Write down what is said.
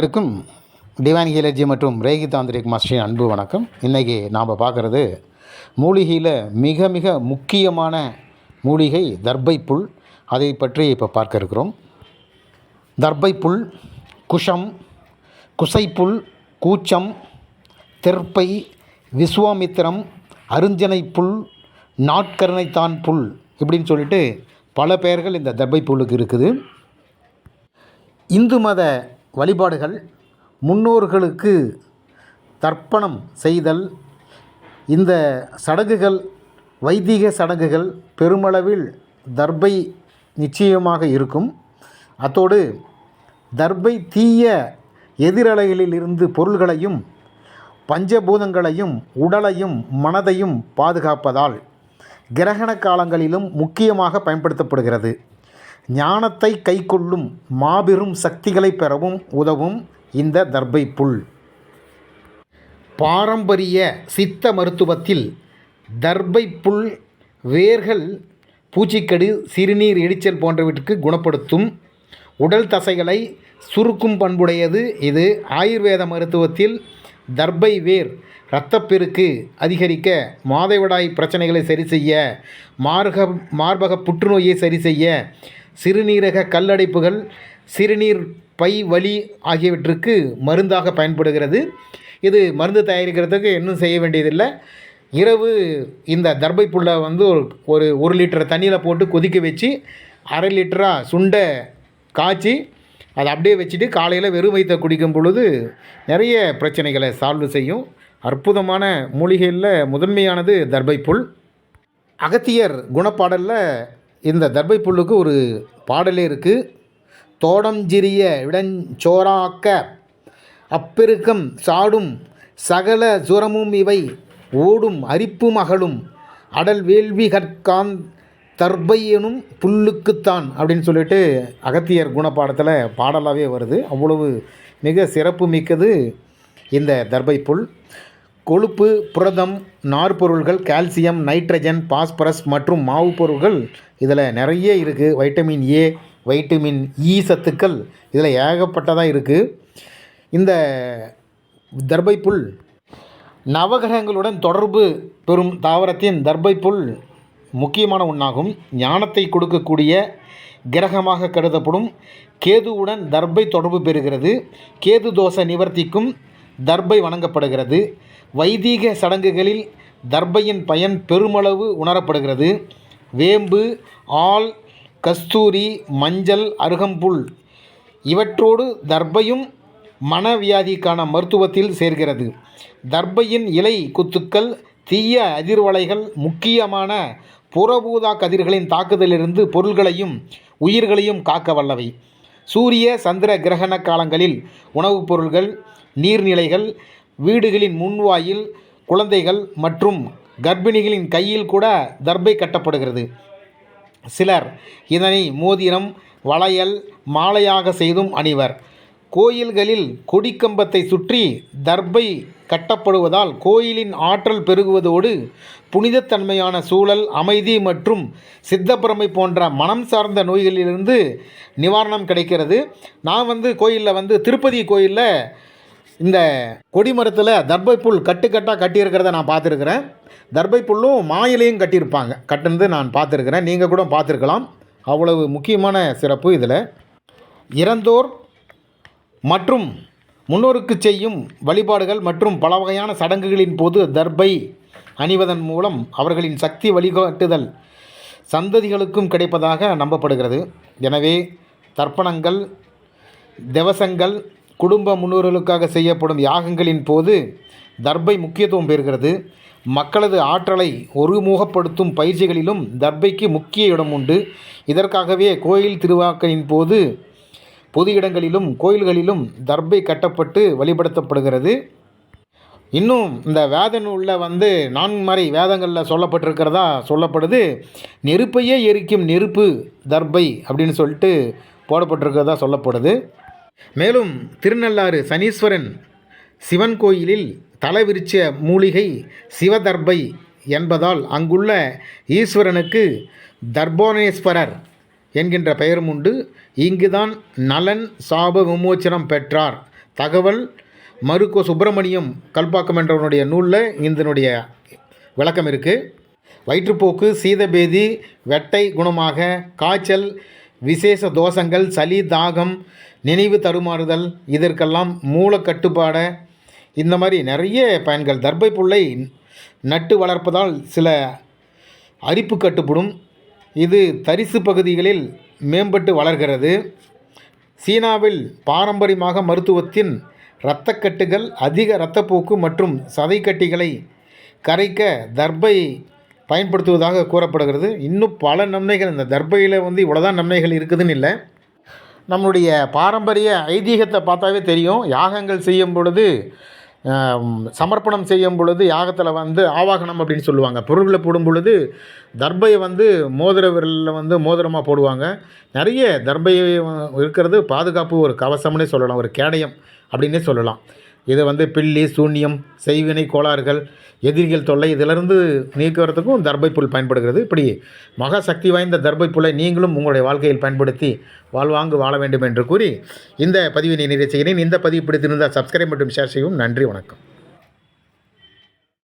இருக்கும் டிவான் ஹீலர்ஜி மற்றும் ரேகி தாந்திரிக் மாஸ்டரின் அன்பு வணக்கம். இன்றைக்கி நாம் பார்க்குறது மூலிகையில் மிக மிக முக்கியமான மூலிகை தர்பை புல் அதை பற்றி இப்போ பார்க்க இருக்கிறோம். தர்பை புல் குஷம் குசைப்புல் கூச்சம் தெற்பை விஸ்வாமித்திரம் அருஞ்சனை புல் நாட்கருணைத்தான் புல் இப்படின்னு சொல்லிட்டு பல பெயர்கள் இந்த தர்பை புல்லுக்கு இருக்குது. இந்து மத வழிபாடுகள் முன்னோர்களுக்கு தர்ப்பணம் செய்தல் இந்த சடங்குகள் வைதிக சடங்குகள் பெருமளவில் தர்பை நிச்சயமாக இருக்கும். அத்தோடு தர்பை தீய எதிரலைகளிலிருந்து பொருள்களையும் பஞ்சபூதங்களையும் உடலையும் மனதையும் பாதுகாப்பதால் கிரகண காலங்களிலும் முக்கியமாக பயன்படுத்தப்படுகிறது. ஞானத்தை கைக்கொள்ளும் மாபெரும் சக்திகளை பெறவும் உதவும் இந்த தர்பை புல். பாரம்பரிய சித்த மருத்துவத்தில் தர்பை புல் வேர்கள் பூச்சிக்கடு சிறுநீர் எரிச்சல் போன்றவற்றுக்கு குணப்படுத்தும் உடல் தசைகளை சுருக்கும் பண்புடையது இது. ஆயுர்வேத மருத்துவத்தில் தர்பை வேர் இரத்தப்பெருக்கு அதிகரிக்க மாதவிடாய் பிரச்சனைகளை சரி செய்ய மார்க மார்பக புற்றுநோயை சரி செய்ய சிறுநீரக கல்லடைப்புகள் சிறுநீர் பை வலி ஆகியவற்றுக்கு மருந்தாக பயன்படுகிறது. இது மருந்து தயாரிக்கிறதுக்கு இன்னும் செய்ய வேண்டியதில்லை. இரவு இந்த தர்பை புல்லை வந்து ஒரு ஒரு ஒரு லிட்டர் தண்ணியில் போட்டு கொதிக்க வச்சு அரை லிட்டராக சுண்டை காய்ச்சி அதை அப்படியே வச்சுட்டு காலையில் வெறும் வயிற்றை குடிக்கும் பொழுது நிறைய பிரச்சனைகளை சால்வ் செய்யும். அற்புதமான மூலிகையில் முதன்மையானது தர்பை புல் அகத்தியர் குணப்பாடலில் இந்த தர்பை புல்லுக்கு ஒரு பாடலே இருக்குது தோடஞ்சிறிய விடஞ்சோராக்க அப்பெருக்கம் சாடும் சகல சுரமும் இவை ஓடும் அரிப்பும் மகளும் அடல் வேள்வி கற்கான் தர்பை எனும் புல்லுக்குத்தான் அப்படின்னு சொல்லிட்டு அகத்தியர் குணப்பாடத்தில் பாடலாகவே வருது. அவ்வளவு மிக சிறப்பு மிக்கது இந்த தர்பை புல். கொழுப்பு புரதம் நார்பொருள்கள் கால்சியம் நைட்ரஜன் பாஸ்பரஸ் மற்றும் மாவு பொருள்கள். இதில் நிறைய இருக்குது வைட்டமின் ஏ வைட்டமின் இ சத்துக்கள். இதில் ஏகப்பட்டதாக இருக்குது இந்த தர்பைப்புல் நவகிரகங்களுடன் தொடர்பு பெறும் தாவரத்தின் தர்பைப்புல் முக்கியமான ஒன்றாகும் ஞானத்தை கொடுக்கக்கூடிய கிரகமாக கருதப்படும் கேதுவுடன் தர்பை தொடர்பு பெறுகிறது. கேது தோஷ நிவர்த்திக்கும் தர்பை வணங்கப்படுகிறது. வைதீக சடங்குகளில் தர்பையின் பயன் பெருமளவு உணரப்படுகிறது. வேம்பு ஆல் கஸ்தூரி மஞ்சள் அருகம்புல் இவற்றோடு தர்பையும் மனவியாதிக்கான மருத்துவத்தில் சேர்கிறது. தர்பையின் இலை குத்துக்கள் தீய அதிர்வலைகள் முக்கியமான புறபூதா கதிர்களின் தாக்குதலிலிருந்து பொருள்களையும் உயிர்களையும் காக்க வல்லவை. சூரிய சந்திர கிரகண காலங்களில் உணவுப் பொருள்கள் நீர்நிலைகள் வீடுகளின் முன்வாயில் குழந்தைகள் மற்றும் கர்ப்பிணிகளின் கையில் கூட தர்பை கட்டப்படுகிறது. சிலர் இதனை மோதிரம் வளையல் மாலையாக செய்தும் அணிவர். கோயில்களில் கொடிக்கம்பத்தை சுற்றி தர்பை கட்டப்படுவதால் கோயிலின் ஆற்றல் பெருகுவதோடு புனிதத்தன்மையான சூழல் அமைதி மற்றும் சித்தப்பிரமை போன்ற மனம் சார்ந்த நோய்களிலிருந்து நிவாரணம் கிடைக்கிறது. நான் வந்து கோயிலில் வந்து திருப்பதி கோயிலில் இந்த கொடிமரத்தில் தர்பை புல் கட்டுக்கட்டாக கட்டியிருக்கிறத நான் பார்த்துருக்குறேன். தர்பை புல்லும் மாயிலையும் கட்டியிருப்பாங்க. கட்டுனது நான் பார்த்துருக்குறேன். நீங்கள் கூட பார்த்துருக்கலாம். அவ்வளவு முக்கியமான சிறப்பு இதில். இறந்தோர் மற்றும் முன்னோருக்கு செய்யும் வழிபாடுகள் மற்றும் பல வகையான சடங்குகளின் போது தர்பை அணிவதன் மூலம் அவர்களின் சக்தி வழிகாட்டுதல் சந்ததிகளுக்கும் கிடைப்பதாக நம்பப்படுகிறது. எனவே தர்ப்பணங்கள் திவசங்கள் குடும்ப முன்னோர்களுக்காக செய்யப்படும் யாகங்களின் போது தர்பை முக்கியத்துவம் பெறுகிறது. மக்களது ஆற்றலை ஒருமுகப்படுத்தும் பயிற்சிகளிலும் தர்பைக்கு முக்கிய இடம் உண்டு. இதற்காகவே கோயில் திருவாக்கையின் போது பொது இடங்களிலும் கோயில்களிலும் தர்பை கட்டப்பட்டு வழிபடுத்தப்படுகிறது. இன்னும் இந்த வேத நூலில் வந்து நான்மறை வேதங்களில் சொல்லப்பட்டிருக்கிறதா சொல்லப்படுது. நெருப்பையே எரிக்கும் நெருப்பு தர்பை அப்படின்னு சொல்லிட்டு போடப்பட்டிருக்கிறதா சொல்லப்படுது. மேலும் திருநள்ளாறு சனீஸ்வரன் சிவன் கோயிலில் தலைவிரிச்ச மூலிகை சிவதர்பை என்பதால் அங்குள்ள ஈஸ்வரனுக்கு தர்போனேஸ்வரர் என்கின்ற பெயரும் உண்டு. இங்குதான் நலன் சாப விமோச்சனம் பெற்றார். தகவல் மருக்கோ சுப்பிரமணியம் கல்பாக்கம் என்றவனுடைய நூலில் இதனுடைய விளக்கம் இருக்குது வயிற்றுப்போக்கு சீதபேதி வெட்டை குணமாக காய்ச்சல் விசேஷ தோஷங்கள் சளி தாகம் நினைவு தடுமாறுதல் இதற்கெல்லாம் மூல கட்டுப்பாட. இந்த மாதிரி நிறைய பயன்கள். தர்பை புல்லை நட்டு வளர்ப்பதால் சில அரிப்பு கட்டுப்படும். இது தரிசு பகுதிகளில் மேம்பட்டு வளர்கிறது. சீனாவில் பாரம்பரியமாக மருத்துவத்தின் இரத்தக்கட்டுகள் அதிக இரத்தப்போக்கு மற்றும் சதைக்கட்டிகளை கரைக்க தர்பை பயன்படுத்துவதாக கூறப்படுகிறது. இன்னும் பல நன்மைகள் இந்த தர்பையில் வந்து இவ்வளோதான் நன்மைகள் இருக்குதுன்னு இல்லை. நம்மளுடைய பாரம்பரிய ஐதீகத்தை பார்த்தாவே தெரியும். யாகங்கள் செய்யும் பொழுது சமர்ப்பணம் செய்யும் பொழுது யாகத்தில் வந்து ஆவாகனம் அப்படின்னு சொல்லுவாங்க. பொருள்களை போடும் பொழுது தர்பையை வந்து மோதிர விரலில் வந்து மோதிரமாக போடுவாங்க. நிறைய தர்பை இருக்கிறது பாதுகாப்பு ஒரு கவசம்னே சொல்லலாம். ஒரு கேடயம் அப்படின்னே சொல்லலாம். இதை வந்து பில்லி சூன்யம் செய்வினை கோளாறுகள் எதிரிகள் தொல்லை இதிலிருந்து நீக்குவதற்கும் தர்பை புல் பயன்படுகிறது. இப்படி மகா சக்தி வாய்ந்த தர்பை புல்லை நீங்களும் உங்களுடைய வாழ்க்கையில் பயன்படுத்தி வாழ்வாங்கு வாழ வேண்டும் என்று கூறி இந்த பதிவினை நிறைவு செய்கிறேன். இந்த பதிவு பிடித்திருந்தால் சப்ஸ்கிரைப் மற்றும் ஷேர் செய்யவும் நன்றி வணக்கம்.